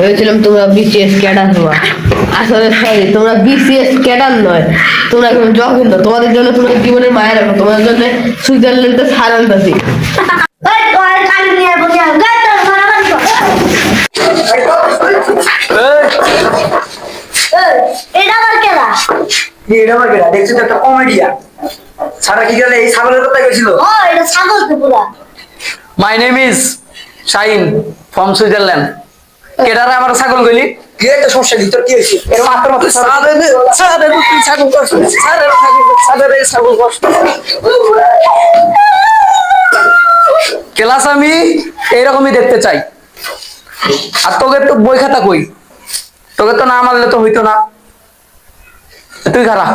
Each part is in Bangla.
ভেবেছিলাম তোমরা বিসিএস ক্যাডার হবা। আসলে সরি তোমরা বিসিএস ক্যাডার নয়। তোমরা এখন জঘন্য। তোমাদের জন্য তোমরা জীবনের মায়ের রাখো। তোমাদের জন্য সুইজারল্যান্ডে সার আনতেছি ওই তোর কালি নিয়ে বসে আছো। গায়ে তোর মারামারি কর এই, এটা আবার কেলা এটা আমার বেড়া দেখছ তো একটা কমেডিয়ান সারা কি গেলে এই ছাগলের কথা গেছিল ও এটা ছাগল তো পুরা। My name is Shine from Switzerland কেডারে আমার ছাগল গলি? কি একটা সমস্যা কি তোর কি হয়েছে? এর মাত্র মাত্র সাদে সাদে তুই ছাগল কর সাদে ছাগল সাদে ছাগল কর ক্লাস আমি এইরকমই দেখতে চাই। আর তোকে তো বই খাতা কই? তোকে তো না মারলে তো হইতো না। তুই খারা।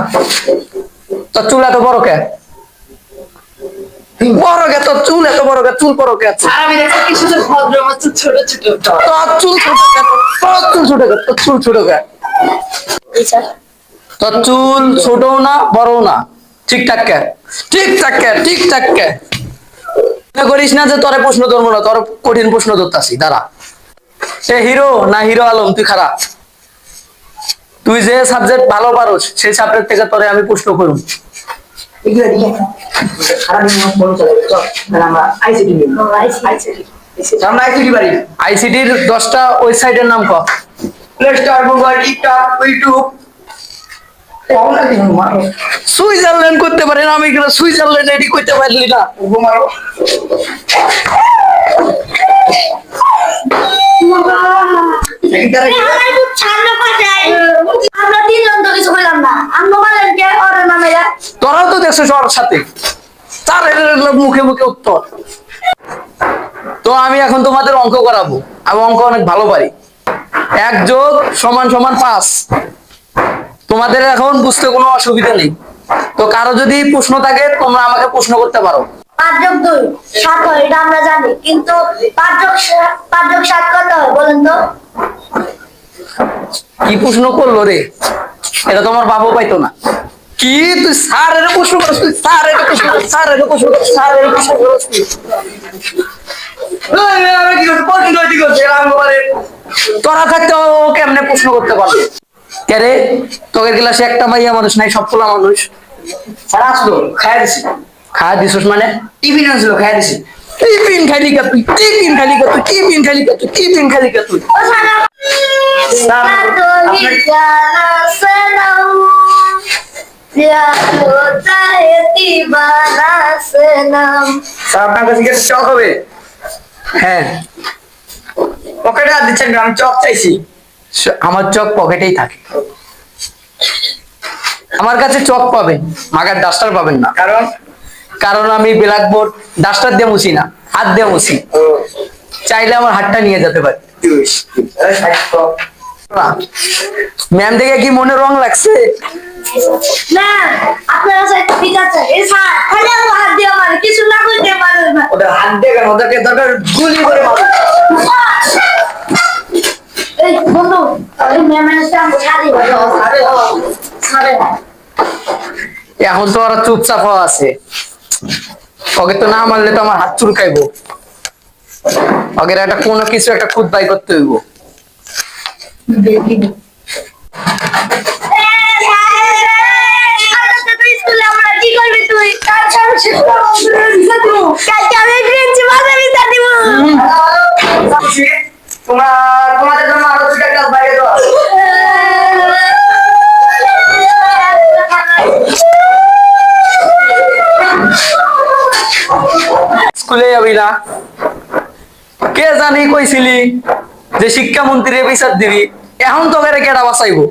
তোর চুল এত বড় কে? বড় তোর চুল এত বড় চুল বড় কে আর আমি দেখছি কি সুন্দর ভদ্র আমার ছোট ছোট। তোর চুল ছোট তোর চুল ছোট তোর চুল ছোট তোর চুল ছোট না বড় না। ঠিকঠাক কে? ঠিকঠাক কে? ঠিকঠাক কে? মনে করিস না যে তোরে প্রশ্ন ধরবো না তোর কঠিন প্রশ্ন ধরতাছি। দাঁড়া। সে হিরো না হিরো আলম তুই খারাপ। তুই যে সাবজেক্ট ভালো পারোস সেই সাবজেক্ট থেকে তোরে আমি প্রশ্ন করুম। এগুলো দিকে সারাদিন ফোন চলে চল তাহলে আমরা আইসিটি নিব আইসিটি আমরা আইসিটি বাড়ি। আইসিটির দশটা ওয়েবসাইটের নাম কর play store Google TikTok YouTube Switzerland করতে পারে না আমি কেন সুইজারল্যান্ড এডি করতে পারলি না। উগো মারো। এখানে আমরা একটু ছাড়লে পাশে আই। আমরা তিনজন তো কিছু করলাম না আমরা বলেন কে ওর নামে যা তোরাও তো দেখছ সবার সাথে। তার মুখে মুখে উত্তর। তো আমি এখন তোমাদের অঙ্ক করাবো। আমি অঙ্ক অনেক ভালো পারি। এক যোগ সমান সমান পাঁচ। তোমাদের এখন বুঝতে কোনো অসুবিধা নেই। তো কারও যদি প্রশ্ন থাকে তোমরা আমাকে প্রশ্ন করতে পারো। পাঁচ যোগ দুই সাত হয় এটা আমরা জানি। কিন্তু পাঁচ যোগ পাঁচ যোগ সাত কত হয় বলেন তো? কি প্রশ্ন করল রে? এটা তোমার বাবু পাইতো না। কি? তুই স্যার এর প্রশ্ন করছিস তুই স্যার এর প্রশ্ন করছিস স্যার এর প্রশ্ন করছিস করে তোরা থাকতে ও কেমনে প্রশ্ন করতে পারবে? কে রে? তোদের ক্লাসে একটা মাইয়া মানুষ নাই সবগুলা মানুষ। সারা আসলো খাই দিছি। খাওয়া দিছিস মানে? টিফিন আনছিল খাই দিছি। টিফিন খালি কা তুই? টিফিন খালি কা তুই? টিফিন খালি কা তুই? টিফিন খালি কা তুই? পকেটে হ্যাঁ। আমার চক পকেটেই থাকে। আমার কাছে চক পাবেন মাগার ডাস্টার পাবেন না। কারণ? কারণ আমি ব্ল্যাকবোর্ড ডাস্টার দিয়ে মুছি না হাত দিয়ে মুছি। চাইলে আমার হাতটা নিয়ে যেতে পারি। ম্যাম দেখে কি মনে রং লাগছে? না আপনার কাছে একটা বিচার চাই এই স্যার খালি আমার হাত দিয়ে মারে কিছু না করতে পারে না। ওদের হাত দিয়ে কেন? ওদেরকে দরকার গুলি করে মারো। এই বন্ধু এই ম্যামের সাথে ছাড়ি আরে ও, ছাড়ে এখন তো ওরা চুপচাপ হওয়া আছে। ওকে তো না মারলে তো আমার হাত চুলকাইবো। ওকে একটা কোনো কিছু একটা খুদ বাই করতে হইব স্কুলে আমরা কি করবি তুই কালকে আমি কালকে আমি প্রিন্সিপালকে ভিসা দিব তোমরা, তোমাদের জন্য আরও দুটা ক্লাস বাইরে স্কুলে যাবি না? কে জানি কইছিলি যে শিক্ষামন্ত্রী বিচার দিবি। এখন তো বেড়ে কেডা বাঁচাইবো?